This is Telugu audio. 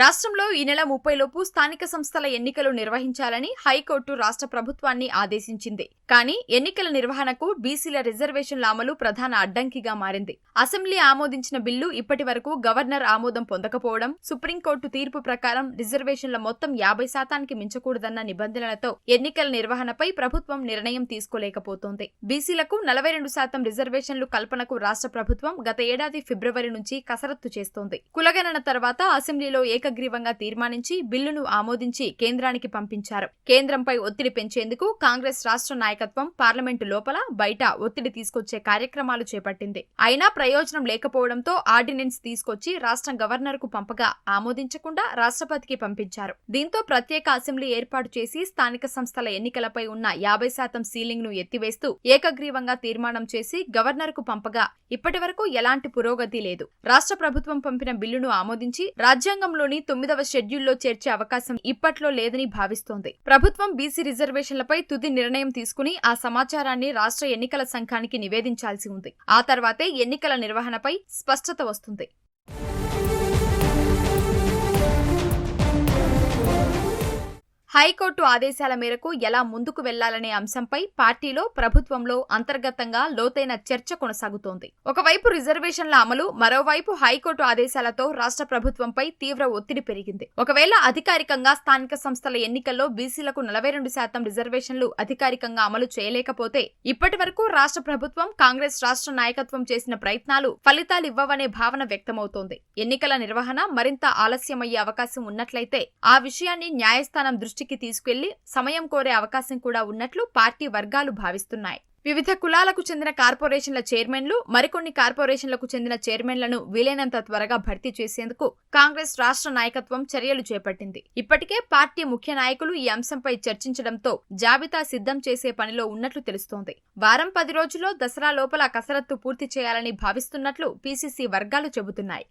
రాష్ట్రంలో ఈ నెల ముప్పై లోపు స్థానిక సంస్థల ఎన్నికలు నిర్వహించాలని హైకోర్టు రాష్ట్ర ప్రభుత్వాన్ని ఆదేశించింది. కానీ ఎన్నికల నిర్వహణకు బీసీల రిజర్వేషన్ల అమలు ప్రధాన అడ్డంకిగా మారింది. అసెంబ్లీ ఆమోదించిన బిల్లు ఇప్పటి వరకు గవర్నర్ ఆమోదం పొందకపోవడం సుప్రీంకోర్టు తీర్పు ప్రకారం రిజర్వేషన్ల మొత్తం యాభై శాతానికి మించకూడదన్న నిబంధనలతో ఎన్నికల నిర్వహణపై ప్రభుత్వం నిర్ణయం తీసుకోలేకపోతోంది. బీసీలకు నలభై రెండు శాతం రిజర్వేషన్లు కల్పనకు రాష్ట్ర ప్రభుత్వం గత ఏడాది ఫిబ్రవరి నుంచి కసరత్తు చేస్తోంది. కులగణన తర్వాత అసెంబ్లీలో ఏకగ్రీవంగా తీర్మానించి బిల్లును ఆమోదించి కేంద్రానికి పంపించారు. కేంద్రంపై ఒత్తిడి పెంచేందుకు కాంగ్రెస్ రాష్ట్ర నాయకత్వం పార్లమెంటు లోపల బయట ఒత్తిడి తీసుకొచ్చే కార్యక్రమాలు చేపట్టింది. అయినా ప్రయోజనం లేకపోవడంతో ఆర్డినెన్స్ తీసుకొచ్చి రాష్ట్రం గవర్నర్కు పంపగా ఆమోదించకుండా రాష్ట్రపతికి పంపించారు. దీంతో ప్రత్యేక అసెంబ్లీ ఏర్పాటు చేసి స్థానిక సంస్థల ఎన్నికలపై ఉన్న యాభై శాతం సీలింగ్ను ఎత్తివేస్తూ ఏకగ్రీవంగా తీర్మానం చేసి గవర్నర్కు పంపగా ఇప్పటి వరకు ఎలాంటి పురోగతి లేదు. రాష్ట్ర ప్రభుత్వం పంపిన బిల్లును ఆమోదించి రాజ్యాంగంలోని తొమ్మిదవ షెడ్యూల్లో చేర్చే అవకాశం ఇప్పట్లో లేదని భావిస్తోంది. ప్రభుత్వం బీసీ రిజర్వేషన్లపై తుది నిర్ణయం తీసుకుని ఆ సమాచారాన్ని రాష్ట్ర ఎన్నికల సంఘానికి నివేదించాల్సి ఉంది. ఆ తర్వాతే ఎన్నికల నిర్వహణపై స్పష్టత వస్తుంది. హైకోర్టు ఆదేశాల మేరకు ఎలా ముందుకు వెళ్ళాలనే అంశంపై పార్టీలో ప్రభుత్వంలో అంతర్గతంగా లోతైన చర్చ కొనసాగుతోంది. ఒకవైపు రిజర్వేషన్ల అమలు మరోవైపు హైకోర్టు ఆదేశాలతో రాష్ట్ర ప్రభుత్వంపై తీవ్ర ఒత్తిడి పెరిగింది. ఒకవేళ అధికారికంగా స్థానిక సంస్థల ఎన్నికల్లో బీసీలకు నలభై రెండు శాతం రిజర్వేషన్లు అధికారికంగా అమలు చేయలేకపోతే ఇప్పటి వరకు రాష్ట్ర ప్రభుత్వం కాంగ్రెస్ రాష్ట్ర నాయకత్వం చేసిన ప్రయత్నాలు ఫలితాలివ్వవనే భావన వ్యక్తమవుతోంది. ఎన్నికల నిర్వహణ మరింత ఆలస్యమయ్యే అవకాశం ఉన్నట్లయితే ఆ విషయాన్ని న్యాయస్థానం దృష్టి దృష్టికి తీసుకెళ్ళి సమయం కోరే అవకాశం కూడా ఉన్నట్లు పార్టీ వర్గాలు భావిస్తున్నాయి. వివిధ కులాలకు చెందిన కార్పొరేషన్ల చైర్మన్లు మరికొన్ని కార్పొరేషన్లకు చెందిన చైర్మన్లను వీలైనంత త్వరగా భర్తీ చేసేందుకు కాంగ్రెస్ రాష్ట్ర నాయకత్వం చర్యలు చేపట్టింది. ఇప్పటికే పార్టీ ముఖ్య నాయకులు ఈ అంశంపై చర్చించడంతో జాబితా సిద్ధం చేసే పనిలో ఉన్నట్లు తెలుస్తోంది. వారం పది రోజుల్లో దసరా లోపల కసరత్తు పూర్తి చేయాలని భావిస్తున్నట్లు పీసీసీ వర్గాలు చెబుతున్నాయి.